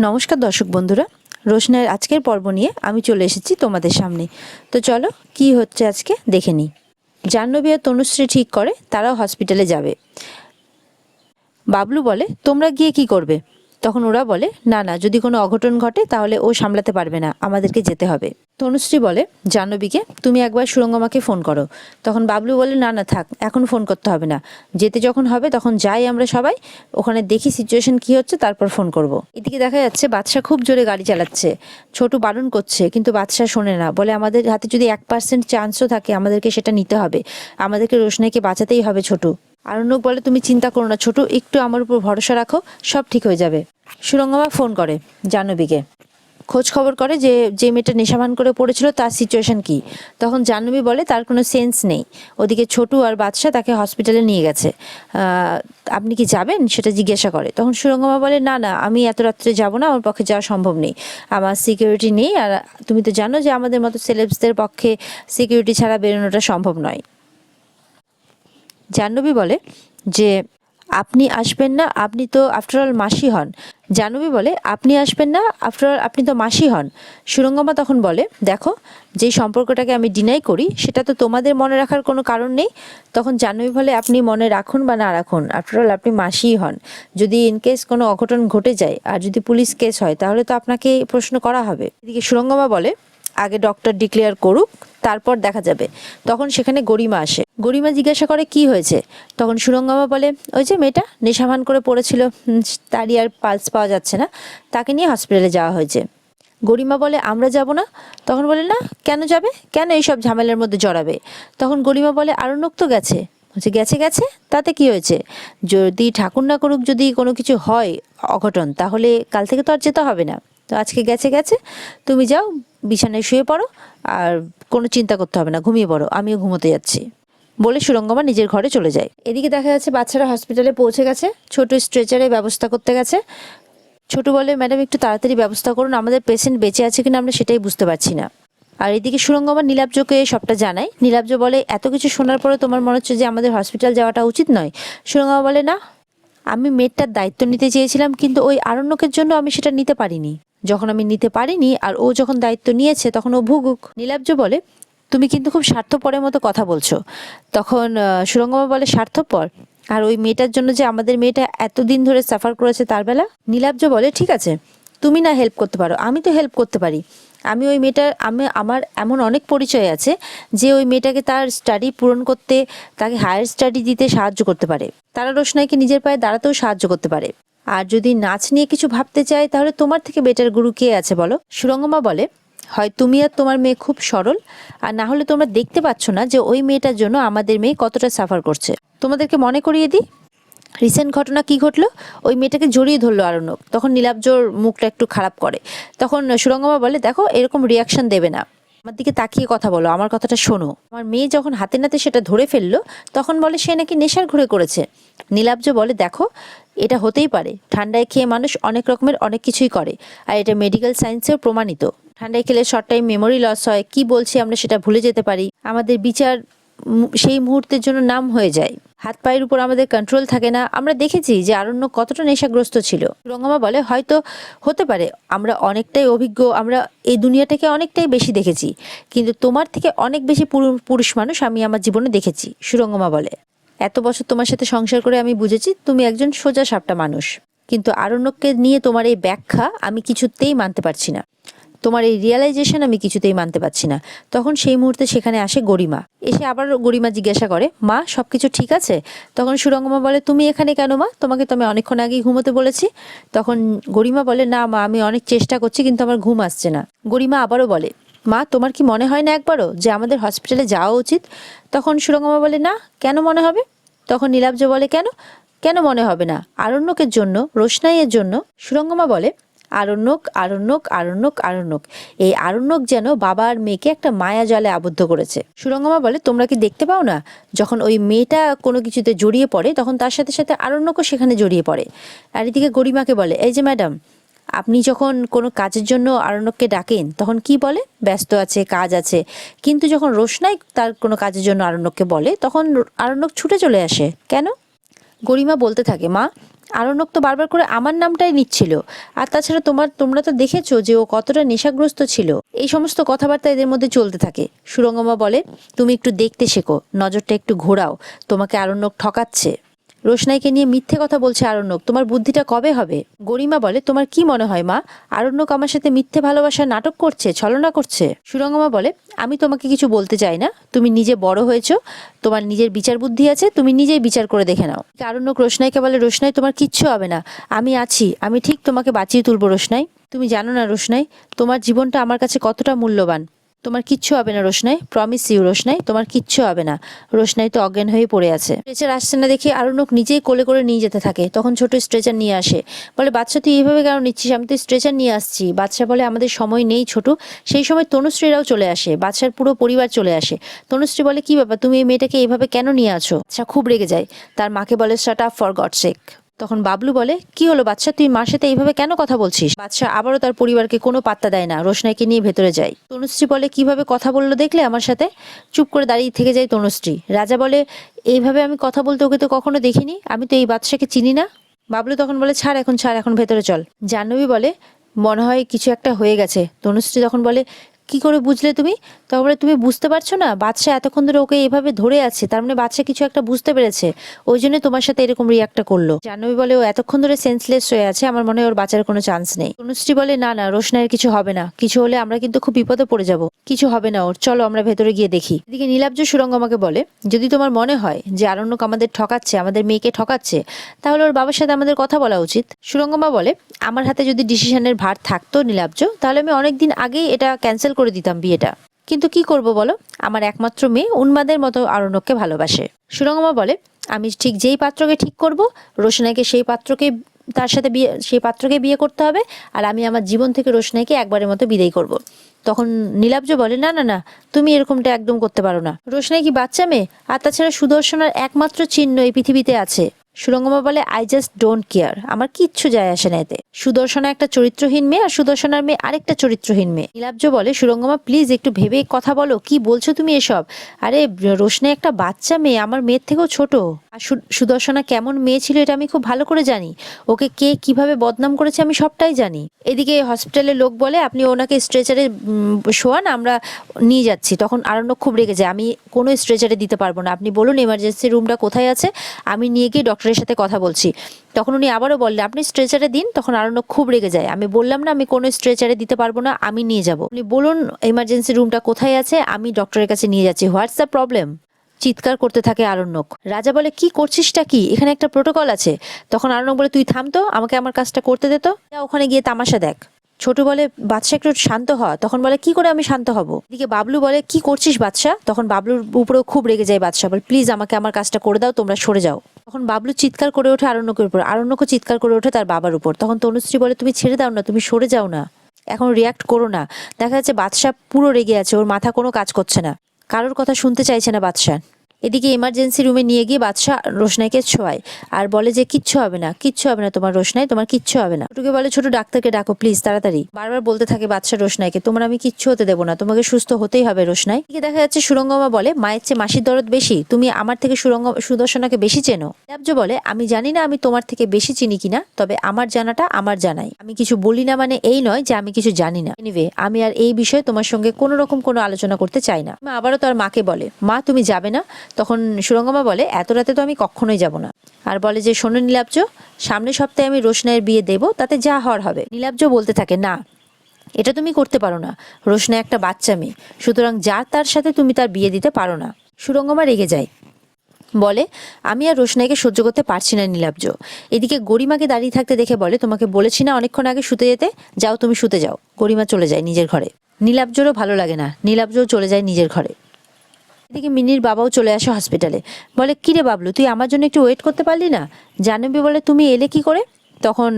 নমস্কার দর্শক বন্ধুরা রোশনের আজকের পর্ব নিয়ে আমি চলে এসেছি তোমাদের সামনে। তো চলো, কি হচ্ছে আজকে? দেখে নিই। জাহ্নবী আর তনুশ্রী ঠিক করে, তারাও হসপিটালে যাবে। বাবলু বলে, তোমরা গিয়ে কি করবে? তখন ওরা বলে, না না, যদি কোনো অঘটন ঘটে তাহলে ও সামলাতে পারবে না, আমাদেরকে যেতে হবে। তনুশ্রী বলে, জাহ্নবীকে, তুমি একবার সুরঙ্গমাকে ফোন করো। তখন বাবলু বলে, না না, থাক, এখন ফোন করতে হবে না। যেতে যখন হবে তখন যাই আমরা সবাই, ওখানে দেখি সিচুয়েশন কি হচ্ছে, তারপর ফোন করব। এদিকে দেখা যাচ্ছে বাদশা খুব জোরে গাড়ি চালাচ্ছে। ছোট বারণ করছে, কিন্তু বাদশা শোনে না। বলে, আমাদের হাতে যদি এক পার্সেন্ট চান্সও থাকে, আমাদেরকে সেটা নিতে হবে। আমাদেরকে রোশনাইকে বাঁচাতেই হবে ছোট। আরণ্যক বলে, তুমি চিন্তা করো না ছোট, একটু আমার উপর ভরসা রাখো, সব ঠিক হয়ে যাবে। সুরঙ্গমা ফোন করে জাহ্নবীকে। খোঁজ খবর করে যে যে মেয়েটা নেশাভান করে পড়েছিল, তার সিচুয়েশন কি। তখন জাহ্নবী বলে, তার কোনো সেন্স নেই। ওদিকে ছোটু আর বাদশাহ তাকে হসপিটালে নিয়ে গেছে। আপনি কি যাবেন? সেটা জিজ্ঞাসা করে। তখন সুরঙ্গমা বলে, না না, আমি এত রাত্রে যাব না, আমার পক্ষে যাওয়া সম্ভব নেই। আমার সিকিউরিটি নেই, আর তুমি তো জানো যে আমাদের মতো সেলেবসদের পক্ষে সিকিউরিটি ছাড়া বেরোনোটা সম্ভব নয়। জাহ্নবী বলে যে, আপনি আসবেন না, আপনি তো আফটারঅল মাসি হন। জাহ্নবী বলে, আপনি আসবেন না আফটারঅল আপনি তো মাসি হন। সুরঙ্গমা তখন বলে, দেখো যেই সম্পর্কটাকে আমি ডিনাই করি, সেটা তো তোমাদের মনে রাখার কোনো কারণ নেই। তখন জাহ্নবী বলে, আপনি মনে রাখুন বা না রাখুন আফটারঅল আপনি মাসিই হন। যদি ইনকেস কোনো অঘটন ঘটে যায়, আর যদি পুলিশ কেস হয়, তাহলে তো আপনাকে প্রশ্ন করা হবে। এদিকে সুরঙ্গমা বলে আগে ডক্টর ডিক্লেয়ার করুক, তারপর দেখা যাবে। তখন সেখানে গরিমা আসে। গরিমা জিজ্ঞাসা করে, কি হয়েছে? তখন সুরঙ্গমা বলে, ওই যে মেয়েটা নেশাভান করে পড়েছিল তারই আর পালস পাওয়া যাচ্ছে না, তাকে নিয়ে হসপিটালে যাওয়া হয়েছে। গরিমা বলে, আমরা যাব না? তখন বলে, না, কেন যাবে? কেন এইসব ঝামেলার মধ্যে জড়াবে? তখন গরিমা বলে, আরণ্যক তো গেছে। বলছে, গেছে গেছে, তাতে কি হয়েছে? যদি ঠাকুর না করুক, যদি কোনো কিছু হয় অঘটন, তাহলে কাল থেকে তো আর যেতে হবে না। তো আজকে গেছে গেছে। তুমি যাও, বিছানায় শুয়ে পড়ো, আর কোনো চিন্তা করতে হবে না, ঘুমিয়ে পড়ো, আমিও ঘুমোতে যাচ্ছি। বলে সুরঙ্গমা নিজের ঘরে চলে যায়। এদিকে দেখা যাচ্ছে বাচ্চারা হসপিটালে পৌঁছে গেছে, ছোট স্ট্রেচারে ব্যবস্থা করতে গেছে। ছোট বলে, ম্যাডাম, একটু তাড়াতাড়ি ব্যবস্থা করুন, আমাদের পেশেন্ট বেঁচে আছে কিনা আমরা সেটাই বুঝতে পারছি না। আর এদিকে সুরঙ্গমা নীলাব্জকে সবটা জানায়। নীলাব্জ বলে, এত কিছু শোনার পরে তোমার মনে হচ্ছে যে আমাদের হসপিটাল যাওয়াটা উচিত নয়? সুরঙ্গমা বলে, না, আমি মেয়েটার দায়িত্ব নিতে চেয়েছিলাম, কিন্তু ওই আরণ্যকের জন্য আমি সেটা নিতে পারিনি। যখন আমি নিতে পারিনি আর ও যখন দায়িত্ব নিয়েছে, তখন ও ভুগুক। নীলাব্জ বলে, তুমি কিন্তু খুব স্বার্থপরের মতো কথা বলছো। তখন সুরঙ্গমা বলে, স্বার্থপর? আর ওই মেয়েটার জন্য যে আমাদের মেয়েটা এতদিন ধরে সাফার করেছে তার বেলা? নীলাব্জ বলে, ঠিক আছে, তুমি না হেল্প করতে পারো, আমি তো হেল্প করতে পারি। আমি ওই মেয়েটার, আমি, আমার এমন অনেক পরিচয় আছে যে ওই মেয়েটাকে তার স্টাডি পূরণ করতে, তাকে হায়ার স্টাডি দিতে সাহায্য করতে পারে। তারা রোশনাইকে নিজের পায়ে দাঁড়াতেও সাহায্য করতে পারে। আর যদি নাচ নিয়ে কিছু ভাবতে চাই তাহলে তোমার থেকে বেটার গুরু কে আছে বলো? সুরঙ্গমা বলে, হয় তুমি আর তোমার মেয়ে খুব সরল, আর না হলে তোমরা দেখতে পাচ্ছ না যে ওই মেয়েটার জন্য আমাদের মেয়ে কতটা সাফার করছে। তোমাদেরকে মনে করিয়ে দিই রিসেন্ট ঘটনা কি ঘটলো? ওই মেয়েটাকে জড়িয়ে ধরলো আরণ্যক। তখন নীলাব্জর মুখটা একটু খারাপ করে। তখন সুরঙ্গমা বলে, দেখো, এরকম রিয়াকশন দেবে না। আমার দিকে তাকিয়ে কথা বলো, আমার কথাটা শোনো। আমার মেয়ে যখন হাতে নাতে সেটা ধরে ফেলল, তখন বলে সে নাকি নেশার ঘুরে করেছে। নীলাব্জ বলে, দেখো, এটা হতেই পারে। ঠান্ডায় খেয়ে মানুষ অনেক রকমের অনেক কিছুই করে, আর এটা মেডিকেল সায়েন্সেও প্রমাণিত। ঠান্ডায় খেলে শর্ট টাইম মেমোরি লস হয়, কি বলছি আমরা সেটা ভুলে যেতে পারি। আমাদের বিচার সেই মুহূর্তের জন্য নাম হয়ে যায়। হাত পায়ের উপর আমাদের কন্ট্রোল থাকে না। আমরা দেখেছি যে আরণ্য কতটা নেশাগ্রস্ত ছিল। রঙ্গমা বলে, হয়তো হতে পারে। আমরা অনেকটাই অভিজ্ঞ। আমরা এই দুনিয়াটাকে অনেকটাই বেশি দেখেছি। কিন্তু তোমার থেকে অনেক বেশি পুরু- পুরুষ মানুষ আমি আমার জীবনে দেখেছি, সুরঙ্গমা বলে। এত বছর তোমার সাথে সংসার করে আমি বুঝেছি, তুমি একজন সোজা সাপটা মানুষ। কিন্তু আরণ্যককে নিয়ে তোমার এই ব্যাখ্যা আমি কিছুতেই মানতে পারছি না। তোমার এই রিয়েলাইজেশন আমি কিছুতেই মানতে পারছি না। তখন সেই মুহূর্তে সেখানে আসে গরিমা। এসে আবার গরিমা জিজ্ঞাসা করে, মা সব কিছু ঠিক আছে? তখন সুরঙ্গমা বলে, তুমি এখানে কেন মা? তোমাকে তো আমি অনেকক্ষণ আগেই ঘুমোতে বলেছি। তখন গরিমা বলে, না মা, আমি অনেক চেষ্টা করছি, কিন্তু আমার ঘুম আসছে না। গরিমা আবারও বলে, মা, তোমার কি মনে হয় না একবারও যে আমাদের হসপিটালে যাওয়া উচিত? তখন সুরঙ্গমা বলে, না, কেন মনে হবে? তখন নীলাব্জ বলে, কেন? কেন মনে হবে না? আরণ্যকের জন্য, রোশনাইয়ের জন্য? সুরঙ্গমা বলে আরণ্যক আরণ্যক আরণ্যক আরণ্যক। এই আরণ্যক যেন বাবা আর মেয়েকে একটা মায়া জলে আবদ্ধ করেছে। সুরঙ্গমা বলে, তোমরা কি দেখতে পাও না? যখন ওই মেয়েটা কোনো কিছুতে জড়িয়ে পড়ে, তখন তার সাথে সাথে আরণ্যকও সেখানে জড়িয়ে পড়ে। আর এদিকে গরিমাকে বলে, এই যে ম্যাডাম, আপনি যখন কোনো কাজের জন্য আরণ্যককে ডাকেন, তখন কি বলে? ব্যস্ত আছে, কাজ আছে। কিন্তু যখন রোশনাই তার কোনো কাজের জন্য আরণ্যককে বলে, তখন আরণ্যক ছুটে চলে আসে। কেন? গরিমা বলতে থাকে, মা, আরণ্যক তো বারবার করে আমার নামটাই নিচ্ছিল। আর তাছাড়া তোমার, তোমরা তো দেখেছ যে ও কতটা নেশাগ্রস্ত ছিল। এই সমস্ত কথাবার্তা এদের মধ্যে চলতে থাকে। সুরঙ্গমা বলে, তুমি একটু দেখতে শেখো, নজরটা একটু ঘোরাও, তোমাকে আরণ্যক ঠকাচ্ছে। রোশনাইকে নিয়ে মিথ্যে কথা বলছে আরণ্যক। তোমার বুদ্ধিটা কবে হবে? গরিমা বলে, তোমার কি মনে হয়, মা? আরণ্যক আমার সাথে মিথ্যে ভালোবাসার নাটক করছে, ছলনা করছে? সুরঙ্গমা বলে, আমি তোমাকে কিছু বলতে চাই না। তুমি নিজে বড় হয়েছো, তোমার নিজের বিচার বুদ্ধি আছে, তুমি নিজেই বিচার করে দেখে নাও। আরণ্যক রোশনাইকে বলে, রোশনাই, তোমার কিচ্ছু হবে না। আমি আছি, আমি ঠিক তোমাকে বাঁচিয়ে তুলবো রোশনাই। তুমি জানো না রোশনাই, তোমার জীবনটা আমার কাছে কতটা মূল্যবান। তোমার কিচ্ছু হবে না রোশনাই প্রমিস ইউ রোশনাই, তোমার কিচ্ছু হবে না। রোশনাই তো অজ্ঞান হয়ে পড়ে আছে। স্ট্রেচার আসছে না দেখে আরণ্যক নিজেই কোলে করে নিয়ে যেতে থাকে। তখন ছোট স্ট্রেচার নিয়ে আসে। বলে, বাচ্চা, তুই এইভাবে কেন নিচ্ছিস? আমি তো স্ট্রেচার নিয়ে আসছি। বাচ্চা বলে, আমাদের সময় নেই ছোট। সেই সময় তনুশ্রীরাও চলে আসে। বাচ্চার পুরো পরিবার চলে আসে। তনুশ্রী বলে, কি ব্যাপার? তুমি এই মেয়েটাকে এইভাবে কেন নিয়ে আছো? আচ্ছা খুব রেগে যায়। তার মাকে বলে shut up for God sake তখন বাবলু বলে, কি হলো বাচ্চা তুই মার সাথে এইভাবে কেন কথা বলছিস? বাচ্চা আবারও তার পরিবারকে কোনো পাত্তা দেয় না, রোশনাইকে নিয়ে ভেতরে যায়। তনুশ্রী বলে, কীভাবে কথা বলল দেখলে আমার সাথে? চুপ করে দাঁড়িয়ে থেকে যায় তনুশ্রী। রাজা বলে, এইভাবে আমি কথা বলতে ওকে তো কখনো দেখিনি। আমি তো এই বাচ্চাকে চিনি না। বাবলু তখন বলে, ছাড় এখন ছাড় এখন ভেতরে চল। জাহ্নবী বলে, মনে হয় কিছু একটা হয়ে গেছে। তনুশ্রী তখন বলে কি করে বুঝলে তুমি? বলে তুমি বুঝতে পারছ না? বাচ্চা এতক্ষণ ধরে ওকে এভাবে ধরে আছে, তার মানে বাচ্চা কিছু একটা বুঝতে পেরেছে। ওই জন্য তোমার সাথে এরকম রিয়াক্টটা করল। জাহ্নবী বলে, ও এতক্ষণ ধরে সেন্সলেস হয়ে আছে, আমার মনে হয় ওর বাঁচার কোনো চান্স নেই। তনুশ্রী বলে, না না, রোশনাইয়ের কিছু হবে না। কিছু হলে আমরা কিন্তু খুব বিপদে পড়ে যাব। কিছু হবে না ওর। চলো আমরা ভেতরে গিয়ে দেখি। এদিকে নীলাব্জ সুরঙ্গ আমাকে বলে, যদি তোমার মনে হয় যে আরণ্যক আমাদের ঠকাচ্ছে, আমাদের মেয়েকে ঠকাচ্ছে, তাহলে ওর বাবার সাথে আমাদের কথা বলা উচিত। সুরঙ্গমা বলে, আমার হাতে যদি ডিসিশনের ভার থাকতো নীলাব্জ, তাহলে আমি অনেকদিন আগেই এটা ক্যান্সেল করে দিতাম বিয়েটা। কিন্তু কি করব বলো? আমার একমাত্র মেয়ে উন্মাদের মতো আরণ্যককে ভালোবাসে। সুরঙ্গমা বলে, আমি ঠিক যেই পাত্রকে ঠিক করব, রোশনাইকে সেই পাত্রকে, তার সাথে বিয়ে, সেই পাত্রকে বিয়ে করতে হবে, আর আমি আমার জীবন থেকে রোশনাইকে একবারের মতো বিদায় করব। তখন নীলাব্জ বলে, না না না, তুমি এরকমটা একদম করতে পারো না। রোশনাই কি বাচ্চা মেয়ে? আর তাছাড়া সুদর্শনার একমাত্র চিহ্ন এই পৃথিবীতে আছে। সুরঙ্গমা বলে আই জাস্ট ডোন্ট কেয়ার আমার কিচ্ছু যায় আসে না এতে। সুদর্শনা একটা চরিত্রহীন মেয়ে আর সুদর্শনার মেয়ে আরেকটা চরিত্রহীন মেয়ে। নীলাব্জ বলে, সুরঙ্গমা প্লিজ একটু ভেবে কথা বলো। কি বলছো তুমি এসব? আরে, রোশনে একটা বাচ্চা মেয়ে, আমার মেয়ের থেকেও ছোট। আর সুদর্শনা কেমন মেয়ে ছিল এটা আমি খুব ভালো করে জানি। ওকে কে কীভাবে বদনাম করেছে আমি সবটাই জানি। এদিকে হসপিটালের লোক বলে, আপনি ওনাকে স্ট্রেচারে শোয়ান, আমরা নিয়ে যাচ্ছি। তখন আরণ্য খুব রেগে যায়, আমি কোনো স্ট্রেচারে দিতে পারব না। আপনি বলুন এমার্জেন্সি রুমটা কোথায় আছে? আমি নিয়ে গিয়ে ডক্টরের সাথে কথা বলছি। তখন উনি আবারও বললেন, আপনি স্ট্রেচারে দিন, তখন আরণ্য খুব রেগে যায়। আমি বললাম, না, আমি কোনো স্ট্রেচারে দিতে পারব না, আমি নিয়ে যাব। উনি বলুন এমার্জেন্সি রুমটা কোথায় আছে? আমি ডক্টরের কাছে নিয়ে যাচ্ছি। হোয়াটস দ্য প্রবলেম চিৎকার করতে থাকে আরণ্যক রাজা বলে, কি করছিসটা কি? এখানে একটা প্রোটোকল আছে। তখন আরণ্যক বলে, তুই থাম তো, আমাকে আমার কাজটা করতে দে তো। ওখানে গিয়ে তামাশা দেখ। ছোট বলে বাদশা একটু শান্ত হ। তখন বলে, কি করে আমি শান্ত হব? এদিকে বাবলু বলে, কি করছিস বাদশা তখন বাবলুর উপরেও খুব রেগে যায় বাদশা বলে, প্লিজ আমাকে আমার কাজটা করে দাও, তোমরা সরে যাও। তখন বাবলু চিৎকার করে ওঠে আরণ্যকের উপর, আরণ্যকও চিৎকার করে ওঠে তার বাবার উপর। তখন তনুশ্রী বলে, তুমি ছেড়ে দাও না, তুমি সরে যাও না। এখন রিয়াক্ট করো না। দেখা যাচ্ছে বাদশা পুরো রেগে আছে, ওর মাথা কোনো কাজ করছে না। কারোর কথা শুনতে চাইছে না বাদশা এদিকে এমার্জেন্সি রুমে নিয়ে গিয়ে বাদশা রোশনাইকে ছোঁয়ায় আর বলে যে, কিচ্ছু হবে না, কিচ্ছু হবে না তোমার রোশনাই, তোমার কিচ্ছু হবে না। ছোটকে বলে, ছোট ডাক্তারকে ডাকো প্লিজ তাড়াতাড়ি। বারবার বলতে থাকে বাদশা রোশনাইকে, তোমার আমি কিচ্ছু হতে দেবো না, তোমাকে সুস্থ হতেই হবে রোশনাই। এদিকে দেখা যাচ্ছে, সুরঙ্গমা বলে, মায়ের চেয়ে মাসির দরদ বেশি, তুমি আমার থেকে সুরঙ্গ, সুদর্শনাকে বেশি চেনো? ল্যাবজ বলে, আমি জানি না আমি তোমার থেকে বেশি চিনি কিনা, তবে আমার জানাটা আমার জানাই। আমি কিছু বলি না মানে এই নয় যে, আমি কিছু জানি না। এনিওয়ে আমি আর এই বিষয়ে তোমার সঙ্গে কোনো রকম কোনো আলোচনা করতে চাই না। মা আবারও তার মাকে বলে, মা, তুমি যাবে না? তখন সুরঙ্গমা বলে, এত রাতে তো আমি কখনোই যাব না। আর বলে যে, শোনো নীলাব্জ, সামনের সপ্তাহে আমি রোশনাইয়ের বিয়ে দেবো, তাতে যা হওয়ার হবে। নীলাব্জ বলতে থাকে, না, এটা তুমি করতে পারো না। রোশনা একটা বাচ্চা মেয়ে, সুতরাং যার তার সাথে তুমি তার বিয়ে দিতে পারো না। সুরঙ্গমা রেগে যায়। বলে, আমি আর রোশনাইকে সহ্য করতে পারছি না নীলাব্জ। এদিকে গরিমাকে দাঁড়িয়ে থাকতে দেখে বলে, তোমাকে বলেছি না অনেকক্ষণ আগে শুতে যেতে? যাও তুমি শুতে যাও। গরিমা চলে যায় নিজের ঘরে। নীলাব্জরও ভালো লাগে না। নীলাব্জও চলে যায় নিজের ঘরে। এদিকে মিনির বাবাও চলে আসে হসপিটালে বলে, কিরে বাবলু, তুই আমার জন্য একটু ওয়েট করতে পারলি না? জানবি বলে, তুমি এলে কি করে? তখন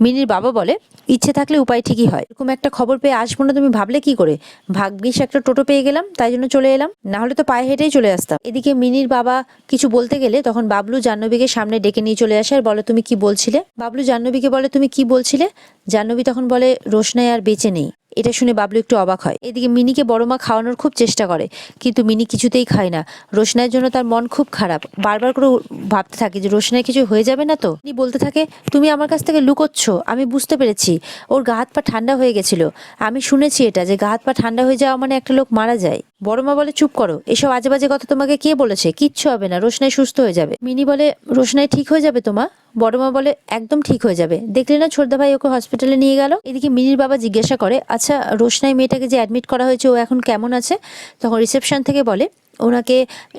মিনির বাবা বলে, ইচ্ছে থাকলে উপায় ঠিকই হয়। এরকম একটা খবর পেয়ে আসব না তুমি ভাবলে কি করে? ভাগ্যিস একটা টোটো পেয়ে গেলাম, তাই জন্য চলে এলাম। না হলে তো পায়ে হেঁটেই চলে আসতাম। এদিকে মিনির বাবা কিছু বলতে গেলে তখন বাবলু জাহ্নবীকে সামনে ডেকে নিয়ে চলে আসে আর বলে, তুমি কি বলছিলে? বাবলু জাহ্নবীকে বলে, তুমি কি বলছিলে? জাহ্নবী তখন বলে, রোশনাই আর বেঁচে নেই। এটা শুনে বাবলু একটু অবাক হয়। এদিকে মিনিকে বড় মা খাওয়ানোর খুব চেষ্টা করে, কিন্তু মিনি কিছুতেই খায় না। রোশনার জন্য তার মন খুব খারাপ। বারবার করে ভাবতে থাকে যে রোশনায় কিছু হয়ে যাবে না তো? তিনি বলতে থাকে, তুমি আমার কাছ থেকে লুকোচ্ছ, আমি বুঝতে পেরেছি। ওর গা হাত পা ঠান্ডা হয়ে গেছিল। আমি শুনেছি এটা যে গা হাত পা ঠান্ডা হয়ে যাওয়া মানে একটা লোক মারা যায়। বড় মা বলে, চুপ করো, এসব আজে বাজে কথা তোমাকে কে বলেছে? কিচ্ছু হবে না, রোশনাই সুস্থ হয়ে যাবে। মিনি বলে, রোশনাই ঠিক হয়ে যাবে তোমা? বড় মা বলে, একদম ঠিক হয়ে যাবে। দেখলে না, ছোটদা ভাই ওকে হসপিটালে নিয়ে গেল। এদিকে মিনির বাবা জিজ্ঞাসা করে আচ্ছা রোশনাই মেয়েটাকে যে অ্যাডমিট করা হয়েছে, ও এখন কেমন আছে? তখন রিসেপশন থেকে বলে ওনাকে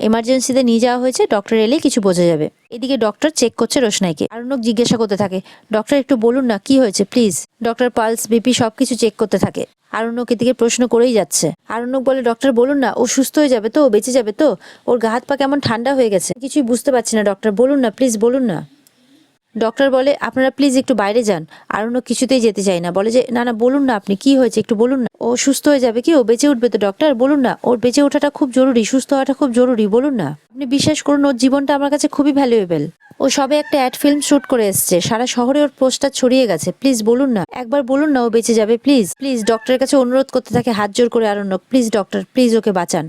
এমার্জেন্সিতে নিয়ে যাওয়া হয়েছে ডক্টর এলে কিছু বোঝা যাবে। এদিকে ডক্টর চেক করছে রোশনাইকে। আরণ্যক জিজ্ঞাসা করতে থাকে ডক্টর একটু বলুন না, কি হয়েছে প্লিজ ডক্টর পালস বিপি সব কিছু চেক করতে থাকে। আরণ্যক এদিকে প্রশ্ন করেই যাচ্ছে। আরণ্যক বলে ডক্টর বলুন না, ও সুস্থ হয়ে যাবে তো বেঁচে যাবে তো? ওর গা হাত পা কেমন ঠান্ডা হয়ে গেছে? কিছুই বুঝতে পারছি না ডক্টর বলুন না প্লিজ বলুন না। ডক্টর বলে, আপনারা প্লিজ একটু বাইরে যান। আর অন্য কিছুতেই যেতে চাই না। বলে যে, না না, বলুন না আপনি, কি হয়েছে? একটু বলুন না। ও সুস্থ হয়ে যাবে কি? ও বেঁচে উঠবে তো ডক্টর বলুন না, ওর বেঁচে ওঠাটা খুব জরুরি, সুস্থ হওয়াটা খুব জরুরি, বলুন না। আপনি বিশ্বাস করুন, ওর জীবনটা আমার কাছে খুবই ভ্যালুয়েবল ও সবে একটা অ্যাড ফিল্ম শুট করে এসছে। সারা শহরে ওর পোস্টার ছড়িয়ে গেছে। প্লিজ বলুন না। একবার বলুন না ও বেঁচে যাবে প্লিজ প্লিজ ডক্টরের কাছে অনুরোধ করতে থাকে হাত জোর করে আরণ্যক প্লিজ ডক্টর প্লিজ ওকে বাঁচান।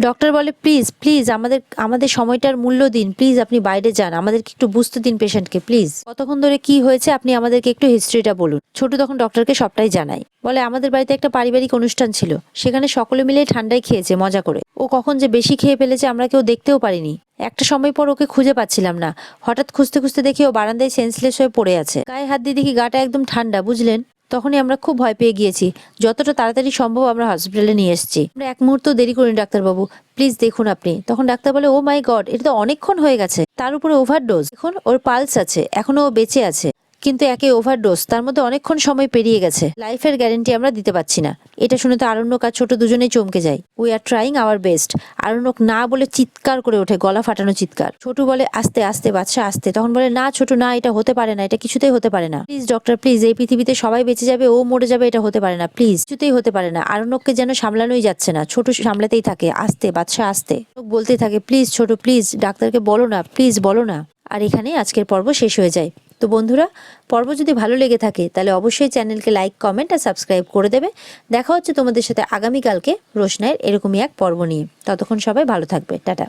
ডক্টর বলে প্লিজ প্লিজ আমাদের আমাদের সময়টার মূল্য দিন। প্লিজ আপনি বাইরে যান। আমাদেরকে একটু বুঝতে দিন পেশেন্টকে প্লিজ কতক্ষণ ধরে কি হয়েছে, আপনি আমাদেরকে একটু হিস্ট্রিটা বলুন। ছোট তখন ডক্টরকে সবটাই জানাই। বলে, আমাদের বাড়িতে একটা পারিবারিক অনুষ্ঠান ছিল। সেখানে সকলে মিলে ঠান্ডায় খেয়েছে, মজা করে। ও কখন যে বেশি খেয়ে ফেলেছে, আমরা কেউ দেখতেও পারিনি। একটা সময় পর ওকে খুঁজে পাচ্ছিলাম না। হঠাৎ খুঁজতে খুঁজতে দেখি ও বারান্দায় সেন্সলেস হয়ে পড়ে আছে। গায়ে হাত দিয়ে দেখি গাটা একদম ঠান্ডা, বুঝলেন? তখনই আমরা খুব ভয় পেয়ে গিয়েছি। যতটা তাড়াতাড়ি সম্ভব আমরা হসপিটালে নিয়ে এসেছি। আমরা এক মুহূর্ত দেরি করিনি, ডাক্তারবাবু। প্লিজ দেখুন আপনি। তখন ডাক্তার বলে ও মাই গড এটা তো অনেকক্ষণ হয়ে গেছে। তার উপরে ওভারডোজ এখন ওর পালস আছে। এখনও ও বেঁচে আছে। কিন্তু একে ওভারডোজ তার মধ্যে অনেকক্ষণ সময় পেরিয়ে গেছে। লাইফের গ্যারেন্টি আমরা দিতে পারছি না। এটা শুনে তো আরণ্যক আর ছোট দুজনেই চমকে যায়। We are trying our best Aranyak না বলে চিৎকার করে ওঠে, গলা ফাটানো চিৎকার। ছোট বলে, আস্তে আস্তে বাচ্চা আস্তে। তখন বলে, না, ছোট, না, এটা হতে পারে না, এটা কিছুতেই হতে পারে না। প্লিজ ডক্টর প্লিজ এই পৃথিবীতে সবাই বেঁচে যাবে, ও মরে যাবে, এটা হতে পারে না। প্লিজ কিছুতেই হতে পারে না। আরণ্যককে যেন সামলানোই যাচ্ছে না, ছোট সামলাতেই থাকে, আস্তে বাচ্চা আস্তে। বলতেই থাকে প্লিজ ছোট প্লিজ ডাক্তারকে বলো না প্লিজ বলো না। আর এখানেই আজকের পর্ব শেষ হয়ে যায়। তো বন্ধুরা, পর্ব যদি ভালো লেগে থাকে, তাহলে অবশ্যই চ্যানেলকে লাইক, কমেন্ট আর সাবস্ক্রাইব করে দেবে। দেখা হচ্ছে তোমাদের সাথে আগামীকালকে রোশনাইয়ের এরকমই এক পর্ব নিয়ে। ততক্ষণ সবাই ভালো থাকবে। টাটা।